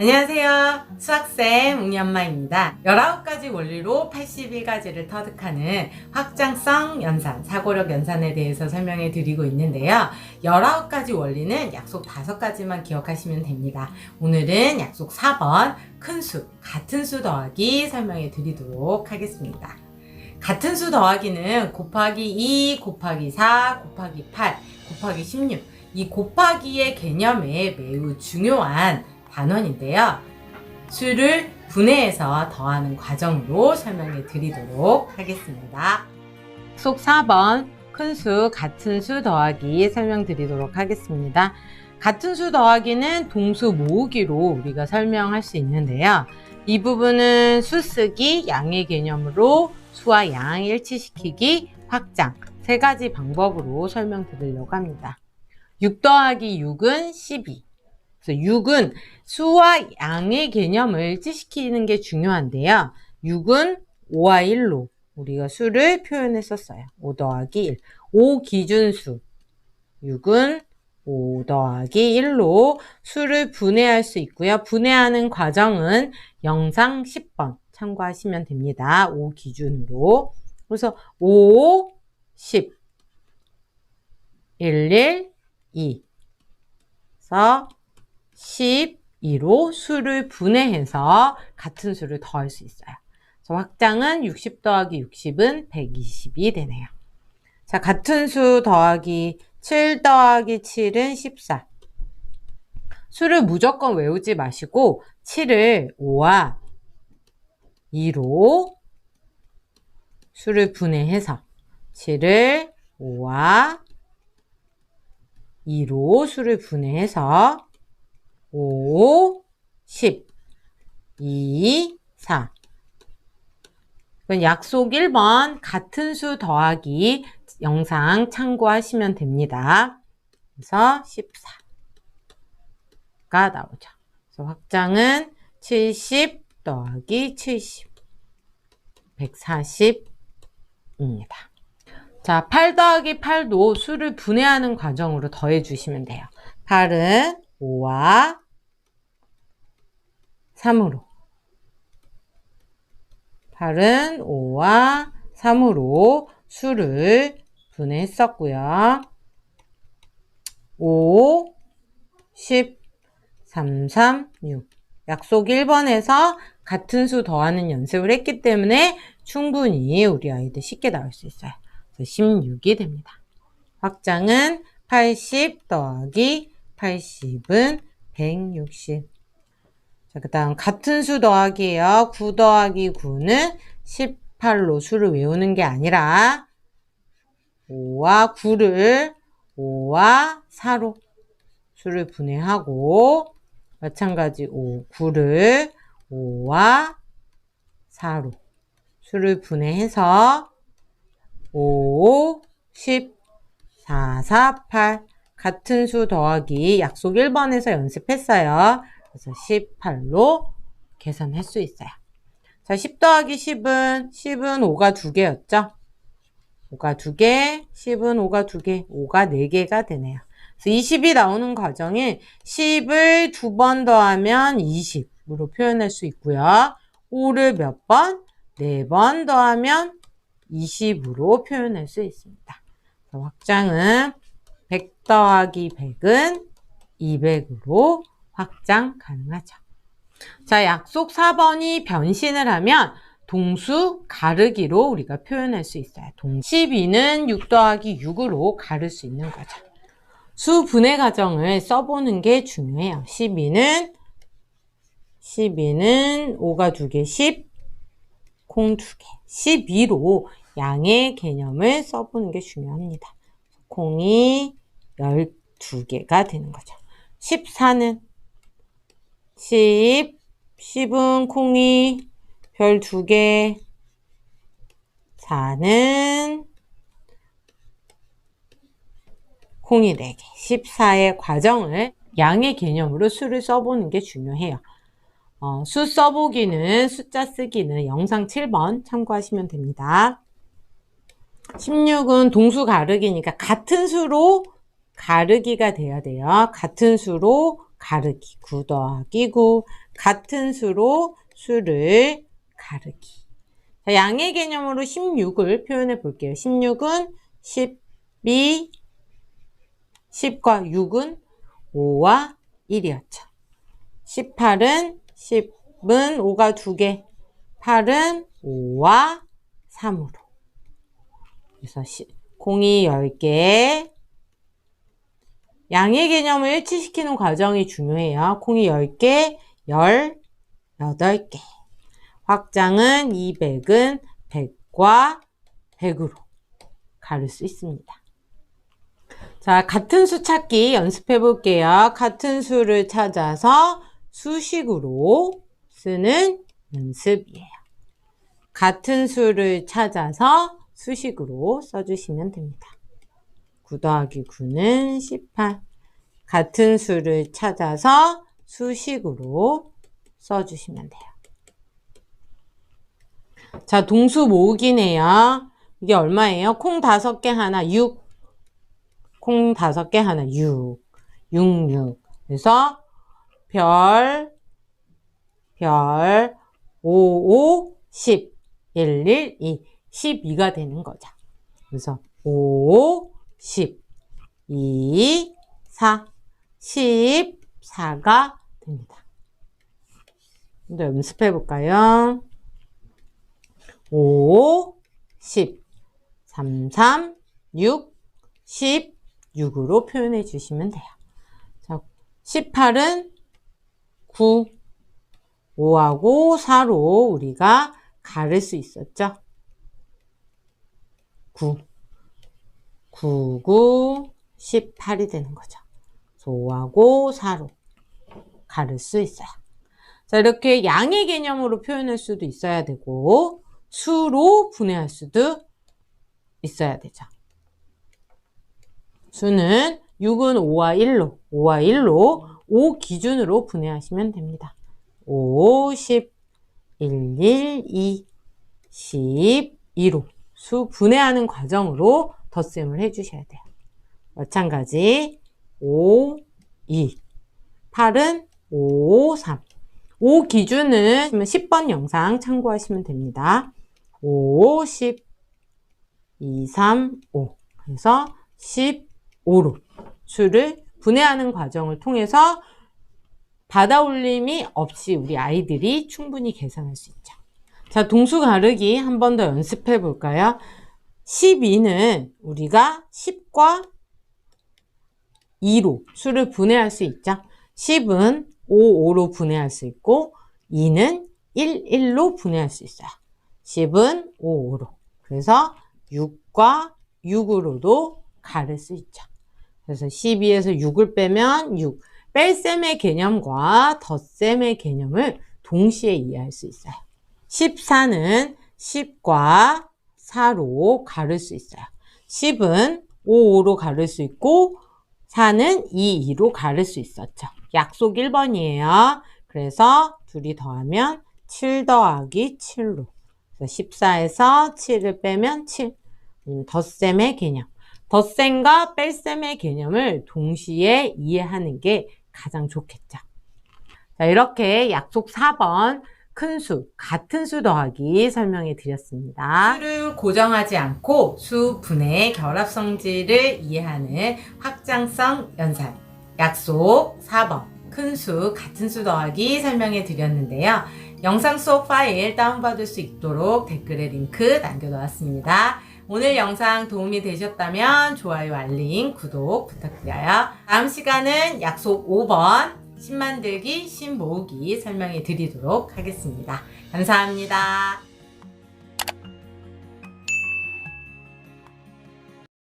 안녕하세요. 수학쌤 웅이엄마입니다. 19가지 원리로 81가지를 터득하는 확장성 연산, 사고력 연산에 대해서 설명해 드리고 있는데요. 19가지 원리는 약속 5가지만 기억하시면 됩니다. 오늘은 약속 4번 큰 수, 같은 수 더하기 설명해 드리도록 하겠습니다. 같은 수 더하기는 곱하기 2, 곱하기 4, 곱하기 8, 곱하기 16. 이 곱하기의 개념에 매우 중요한 단원인데요. 수를 분해해서 더하는 과정으로 설명해 드리도록 하겠습니다. 속 4번 큰 수, 같은 수 더하기 설명드리도록 하겠습니다. 같은 수 더하기는 동수 모으기로 우리가 설명할 수 있는데요. 이 부분은 수 쓰기, 양의 개념으로 수와 양 일치시키기, 확장 세 가지 방법으로 설명드리려고 합니다. 6 더하기 6은 12. 그래서 6은 수와 양의 개념을 일치시키는 게 중요한데요. 6은 5와 1로 우리가 수를 표현했었어요. 5 더하기 1. 5 기준수. 6은 5 더하기 1로 수를 분해할 수 있고요. 분해하는 과정은 영상 10번 참고하시면 됩니다. 5 기준으로. 그래서 5, 10, 1, 1, 2. 그래서 12로 수를 분해해서 같은 수를 더할 수 있어요. 그래서 확장은 60 더하기 60은 120이 되네요. 자, 같은 수 더하기 7 더하기 7은 14. 수를 무조건 외우지 마시고 7을 5와 2로 수를 분해해서 7을 5와 2로 수를 분해해서 5, 10, 2, 4. 이건 약속 1번 같은 수 더하기 영상 참고하시면 됩니다. 그래서 14가 나오죠. 그래서 확장은 70 더하기 70, 140입니다. 자, 8 더하기 8도 수를 분해하는 과정으로 더해 주시면 돼요. 8은 5와 3으로 8은 5와 3으로 수를 분해했었고요. 5, 10, 3, 3, 6. 약속 1번에서 같은 수 더하는 연습을 했기 때문에 충분히 우리 아이들 쉽게 나올 수 있어요. 그래서 16이 됩니다. 확장은 80 더하기 80은 160. 자, 그 다음 같은 수 더하기예요. 9 더하기 9는 18로 수를 외우는 게 아니라 5와 9를 5와 4로 수를 분해하고 마찬가지 5, 9를 5와 4로 수를 분해해서 5, 10, 4, 4, 8 같은 수 더하기 약속 1번에서 연습했어요. 그래서 18로 계산할 수 있어요. 자, 10 더하기 10은 10은 5가 2개였죠? 5가 2개, 10은 5가 2개, 5가 4개가 되네요. 그래서 20이 나오는 과정에 10을 두 번 더하면 20으로 표현할 수 있고요. 5를 몇 번? 4번 더하면 20으로 표현할 수 있습니다. 확장은 100 더하기 100은 200으로 확장 가능하죠. 자, 약속 4번이 변신을 하면 동수 가르기로 우리가 표현할 수 있어요. 동 12는 6 더하기 6으로 가를 수 있는 거죠. 수 분해 과정을 써보는 게 중요해요. 12는 12는 5가 2개, 10, 콩 2개, 12로 양의 개념을 써보는 게 중요합니다. 콩이 12개가 되는 거죠. 14는 10, 10은 콩이 별 2개, 4는 콩이 4개, 14의 과정을 양의 개념으로 수를 써보는 게 중요해요. 어, 수 써보기는 숫자 쓰기는 영상 7번 참고하시면 됩니다. 16은 동수 가르기니까 같은 수로 가르기가 돼야 돼요. 같은 수로 가르기. 9 더하기 9. 같은 수로 수를 가르기. 자, 양의 개념으로 16을 표현해 볼게요. 16은 12, 10과 6은 5와 1이었죠. 18은 10은 5가 2개, 8은 5와 3으로. 그래서 시, 공이 10개. 양의 개념을 일치시키는 과정이 중요해요. 콩이 10개, 18개. 확장은 200은 100과 100으로 가를 수 있습니다. 자, 같은 수 찾기 연습해 볼게요. 같은 수를 찾아서 수식으로 쓰는 연습이에요. 같은 수를 찾아서 수식으로 써주시면 됩니다. 9 더하기 9는 18. 같은 수를 찾아서 수식으로 써주시면 돼요. 자, 동수 모으기네요. 이게 얼마예요? 콩 다섯 개 하나 6. 콩 다섯 개 하나 6. 6, 6. 그래서 별, 별, 5, 5, 10. 1, 1, 2. 12가 되는 거죠. 그래서 5, 10, 2, 4, 14가 됩니다. 좀 더 연습해 볼까요? 5, 10, 3, 3, 6, 10, 6으로 표현해 주시면 돼요. 자, 18은 9, 5하고 4로 우리가 가를 수 있었죠? 9, 9, 9, 18이 되는 거죠. 5하고 4로 가를 수 있어요. 자, 이렇게 양의 개념으로 표현할 수도 있어야 되고, 수로 분해할 수도 있어야 되죠. 수는 6은 5와 1로, 5와 1로 5 기준으로 분해하시면 됩니다. 5, 10, 1, 1, 2, 12로 수 분해하는 과정으로 덧셈을 해주셔야 돼요. 마찬가지 5, 2, 8은 5, 3. 5 기준은 10번 영상 참고하시면 됩니다. 5, 10, 2, 3, 5. 그래서 15로 수를 분해하는 과정을 통해서 받아 올림이 없이 우리 아이들이 충분히 계산할 수 있죠. 자, 동수 가르기 한 번 더 연습해 볼까요? 12는 우리가 10과 2로 수를 분해할 수 있죠. 10은 5, 5로 분해할 수 있고 2는 1, 1로 분해할 수 있어요. 10은 5, 5로. 그래서 6과 6으로도 가를 수 있죠. 그래서 12에서 6을 빼면 6. 뺄셈의 개념과 덧셈의 개념을 동시에 이해할 수 있어요. 14는 10과 4로 가를 수 있어요. 10은 5, 5로 가를 수 있고 4는 2, 2로 가를 수 있었죠. 약속 1번이에요. 그래서 둘이 더하면 7 더하기 7로. 14에서 7을 빼면 7. 음, 덧셈의 개념. 덧셈과 뺄셈의 개념을 동시에 이해하는 게 가장 좋겠죠. 자, 이렇게 약속 4번 큰 수, 같은 수 더하기 설명해 드렸습니다. 수를 고정하지 않고 수, 분의 결합 성질을 이해하는 확장성 연산. 약속 4번 큰 수, 같은 수 더하기 설명해 드렸는데요. 영상 수업 파일 다운받을 수 있도록 댓글에 링크 남겨놓았습니다. 오늘 영상 도움이 되셨다면 좋아요, 알림, 구독 부탁드려요. 다음 시간은 약속 5번 신 만들기, 신 모으기 설명해 드리도록 하겠습니다. 감사합니다.